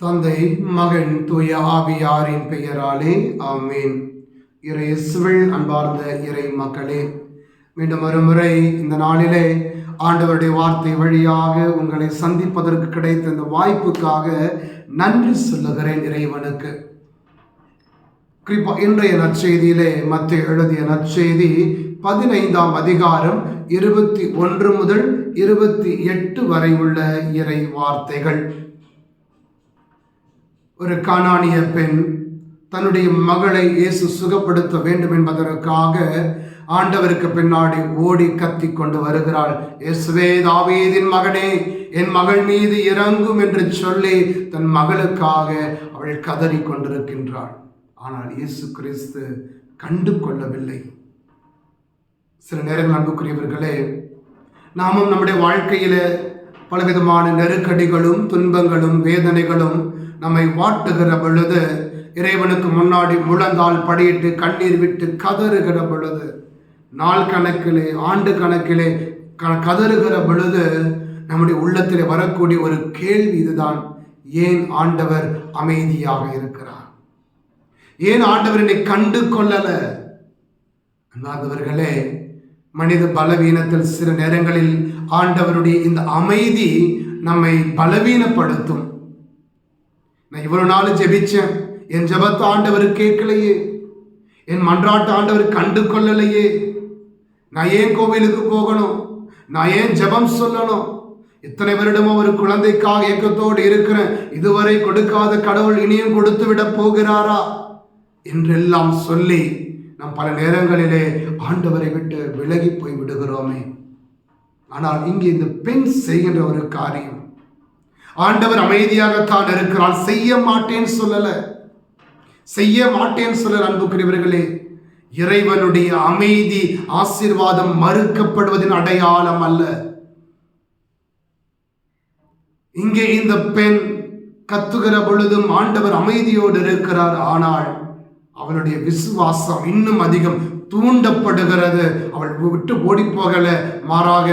தந்தை மகன் தூய ஆவியாரின் பெயராலே ஆமேன். இறை இயேசுவில் அன்பார்ந்த இறை மக்களே மீண்டும் ஒரு முறை இந்த நாளிலே ஆண்டவருடைய வார்த்தை வழியாக உங்களை சந்திப்பதற்கு கிடைத்த இந்த வாய்ப்புக்காக நன்றி சொல்லுகிறேன் இறைவனுக்கு. குறிப்பா இன்றைய நற்செய்தியிலே மத்திய எழுதிய நற்செய்தி பதினைந்தாம் அதிகாரம் இருபத்தி ஒன்று முதல் இருபத்தி எட்டு வரை உள்ள இறை வார்த்தைகள் ஒரு கானானிய பெண் தன்னுடைய மகளை இயேசு சுகப்படுத்த வேண்டும் என்பதற்காக ஆண்டவருக்கு பின்னாடி ஓடி கத்தி கொண்டு வருகிறாள். இயேசுவே தாவீதின் மகனே என் மகள் மீது இறங்கும் என்று சொல்லி தன் மகளுக்காக அவள் கதறி கொண்டிருக்கின்றாள். ஆனால் இயேசு கிறிஸ்து கண்டு கொள்ளவில்லை. சில நேரங்கள் அன்புக்குரியவர்களே நாமும் நம்முடைய வாழ்க்கையில பலவிதமான நெருக்கடிகளும் துன்பங்களும் வேதனைகளும் நம்மை வாட்டுகிற பொழுது இறைவனுக்கு முன்னாடி முழந்தால் படியிட்டு கண்ணீர் விட்டு கதறுகிற பொழுது நாள் கணக்கிலே ஆண்டு கணக்கிலே க- கதறுகிற பொழுது நம்முடைய உள்ளத்தில் வரக்கூடிய ஒரு கேள்வி இதுதான். ஏன் ஆண்டவர் அமைதியாக இருக்கிறார்? ஏன் ஆண்டவர் என்னை கண்டு கொள்ளல? அன்பார்ந்தவர்களே மனித பலவீனத்தில் சில நேரங்களில் ஆண்டவருடைய இந்த அமைதி நம்மை பலவீனப்படுத்தும். நான் இவ்வளவு நாள் ஜெபிச்சேன். என் ஜெபத்தை ஆண்டவர் கேட்கலையே. என் மன்றாட்டு ஆண்டவர் கண்டு கொள்ளலையே நான் ஏன் கோவிலுக்கு போகணும்? நான் ஏன் ஜெபம் சொல்லணும்? இத்தனை வருடமும் ஒரு குழந்தைக்காக ஏக்கத்தோடு இருக்கிறேன். இதுவரை கொடுக்காத கடவுள் இனியும் கொடுத்து விட போகிறாரா? என்றெல்லாம் சொல்லி நாம் பல நேரங்களிலே ஆண்டவரை விட்டு விலகி போய் விடுகிறோமே. ஆனால் இங்கே இந்த பெண் செய்கின்ற ஒரு காரியம். ஆண்டவர் அமைதியாகத்தான் இருக்கிறார் செய்ய மாட்டேன்னு சொல்லலை. செய்ய மாட்டேன்னு சொல்லல அன்புக்குரியவர்களே. இறைவனுடைய அமைதி ஆசீர்வாதம் மறுக்கப்படுவதின் அடையாளம் அல்ல. இங்கே இந்த பெண் கத்துகிற பொழுதும் ஆண்டவர் அமைதியோடு இருக்கிறார். ஆனால் அவளுடைய விசுவாசம் இன்னும் அதிகம் தூண்டப்படுகிறது. அவள் விட்டு ஓடி போகல. மாறாக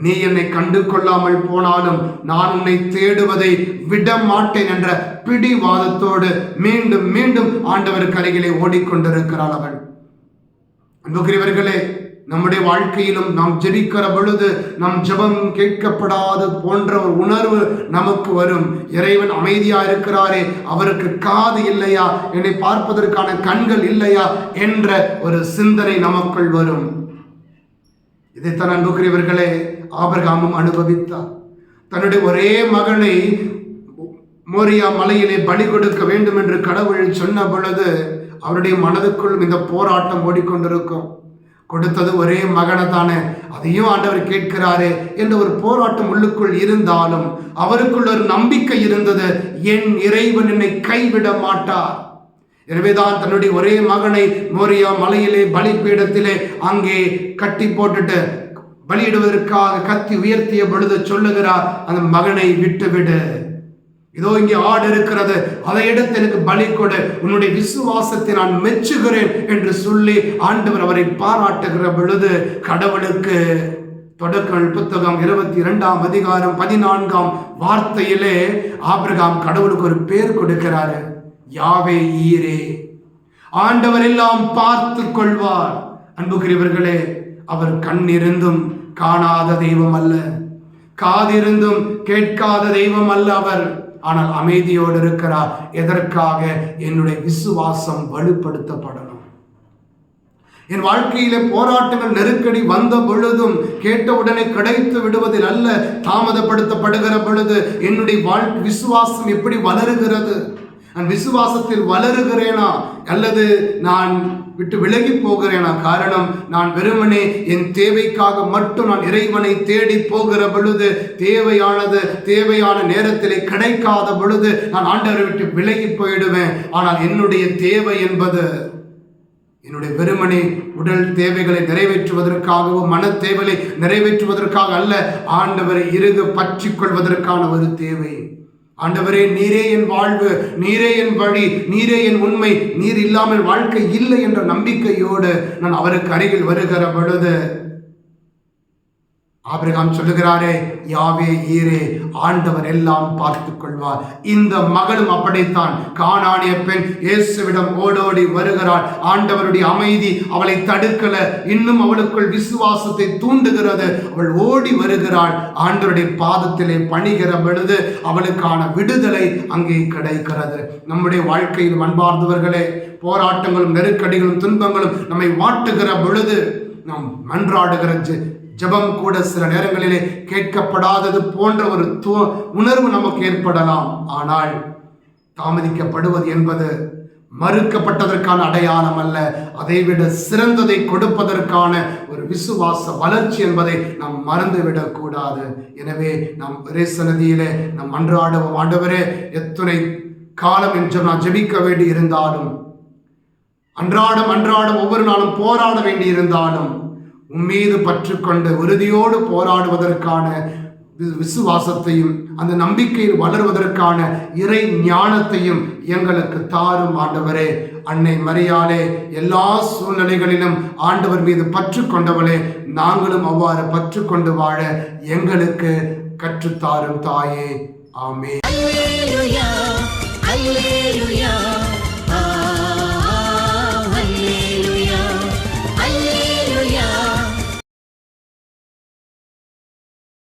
நீ என்னை கண்டு கொள்ளாமல் போனாலும் நான் உன்னை தேடுவதை விட மாட்டேன் என்ற பிடிவாதத்தோடு மீண்டும் மீண்டும் ஆண்டவருக்கு அருகிலே ஓடிக்கொண்டிருக்கிறாள் அவள் அன்புக்குரியவர்களே நம்முடைய வாழ்க்கையிலும் நாம் ஜெபிக்கிற பொழுது நம் ஜெபம் கேட்கப்படாது போன்ற ஒரு உணர்வு நமக்கு வரும். இறைவன் அமைதியா இருக்கிறாரே அவருக்கு காது இல்லையா? என்னை பார்ப்பதற்கான கண்கள் இல்லையா? என்ற ஒரு சிந்தனை நமக்குள் வரும். இதைத்தான் அன்புக்குரியவர்களே ஆபிரகாமும் அனுபவித்தார். தன்னுடைய ஒரே மகனை மோரியா மலையிலே பலி கொடுக்க வேண்டும் என்று கடவுள் சொன்ன பொழுது அவருடைய மனதுக்குள் இந்த போராட்டம் ஓடிக்கொண்டிருக்கும். கொடுத்தது ஒரே மகனை தானே அதையும் ஆண்டவர் கேட்கிறாரே என்ற ஒரு போராட்டம் உள்ளுக்குள் இருந்தாலும் அவருக்குள் ஒரு நம்பிக்கை இருந்தது என் இறைவன் என்னை கைவிட மாட்டார். எனவேதான் தன்னுடைய ஒரே மகனை மோரியா மலையிலே பலிப்பீடத்திலே அங்கே கட்டி போட்டுட்டு பலியிடுவதற்காக கத்தி உயர்த்திய பொழுது சொல்லுகிறார் அந்த மகனை விட்டுவிடு. இதோ இங்கே ஆடு இருக்கிறது அதை எடுத்து எனக்கு பலி கொடு. உன்னுடைய விசுவாசத்தை நான் மெச்சுகிறேன் என்று சொல்லி ஆண்டவர் அவரை பாராட்டுகிற பொழுது கடவுளுக்கு தொடக்கல் புத்தகம் இருபத்தி இரண்டாம் அதிகாரம் பதினான்காம் வார்த்தையிலே ஆபிரகாம் கடவுளுக்கு ஒரு பேர் கொடுக்கிறாரு. யாவே ஈரே. ஆண்டவர் எல்லாம் பார்த்து கொள்வார். அன்புக்குரியவர்களே அவர் கண்ணிருந்தும் காணாத தெய்வம் அல்ல. காதிருந்தும் கேட்காத தெய்வம் அல்ல அவர். ஆனால் அமைதியோடு இருக்கிறார். எதற்காக? என்னுடைய விசுவாசம் வலுப்படுத்தப்படணும். என் வாழ்க்கையில போராட்டங்கள் நெருக்கடி வந்த பொழுதும் கேட்ட உடனே கிடைத்து விடுவதில் அல்ல தாமதப்படுத்தப்படுகிற பொழுது என்னுடைய வாழ் விசுவாசம் எப்படி வளருகிறது? நான் விசுவாசத்தில் வளருகிறேனா? அல்லது நான் விட்டு விலகி போகிறேனா? காரணம் நான் வெறுமனே என் தேவைக்காக மட்டும் நான் இறைவனை தேடி போகிற பொழுது தேவையானது தேவையான நேரத்திலே கிடைக்காத பொழுது நான் ஆண்டவரை விட்டு விலகி போயிடுவேன். ஆனால் என்னுடைய தேவை என்பது என்னுடைய வெறுமனே உடல் தேவைகளை நிறைவேற்றுவதற்காகவோ மன தேவைகளை நிறைவேற்றுவதற்காக அல்ல ஆண்டவரை இருக பற்றி கொள்வதற்கான ஒரு தேவை. ஆண்டவரே நீரே என் வாழ்வு நீரே என் வழி நீரே என் உண்மை நீர் இல்லாமல் வாழ்க்கை இல்லை என்ற நம்பிக்கையோடு நான் அவருக்கு அருகில் வருகிற பொழுது ஆபிரகாம் சொல்லுகிறாரே யாவே ஈரே ஆண்டவர் எல்லாம் பார்த்து கொள்வார் இந்த மகளும் அப்படித்தான். காணானிய பெண் இயேசுவிடம் ஓடோடி வருகிறாள். ஆண்டவருடைய அமைதி அவளை தடுக்கல. இன்னும் அவளுக்குள் விசுவாசத்தை தூண்டுகிறது. அவள் ஓடி வருகிறாள். ஆண்டவருடைய பாதத்திலே பணிகிற பொழுது அவளுக்கான விடுதலை அங்கே கிடைக்கிறது. நம்முடைய வாழ்க்கையில் அன்பார்ந்தவர்களே போராட்டங்களும் நெருக்கடிகளும் துன்பங்களும் நம்மை வாட்டுகிற பொழுது நாம் மன்றாடுகிற ஜெபம் கூட சில நேரங்களிலே கேட்கப்படாதது போன்ற ஒரு து உணர்வு நமக்கு ஏற்படலாம். ஆனால் தாமதிக்கப்படுவது என்பது மறுக்கப்பட்டதற்கான அடையாளம் அல்ல. அதைவிட சிறந்ததை கொடுப்பதற்கான ஒரு விசுவாச வளர்ச்சி என்பதை நாம் மறந்துவிடக்கூடாது எனவே நாம் ஒரே சன்னதியிலே நம் அன்றாடுவோம் ஆண்டவரே எத்தனை காலம் என்று நான் ஜெபிக்க வேண்டி இருந்தாலும் அன்றாடம் அன்றாடம் ஒவ்வொரு நாளும் போராட வேண்டி இருந்தாலும் உம்மீது பற்றுக்கொண்டு உறுதியோடு போராடுவதற்கான வி- விசுவாசத்தையும் அந்த நம்பிக்கையில் வளருவதற்கான இறை ஞானத்தையும் எங்களுக்கு தாரும் ஆண்டவரே. அன்னை மரியாலே எல்லா சூழ்நிலைகளிலும் ஆண்டவர் மீது பற்று கொண்டவளே நாங்களும் அவ்வாறு பற்று கொண்டு வாழ எங்களுக்கு கற்றுத்தாரும் தாயே. ஆமே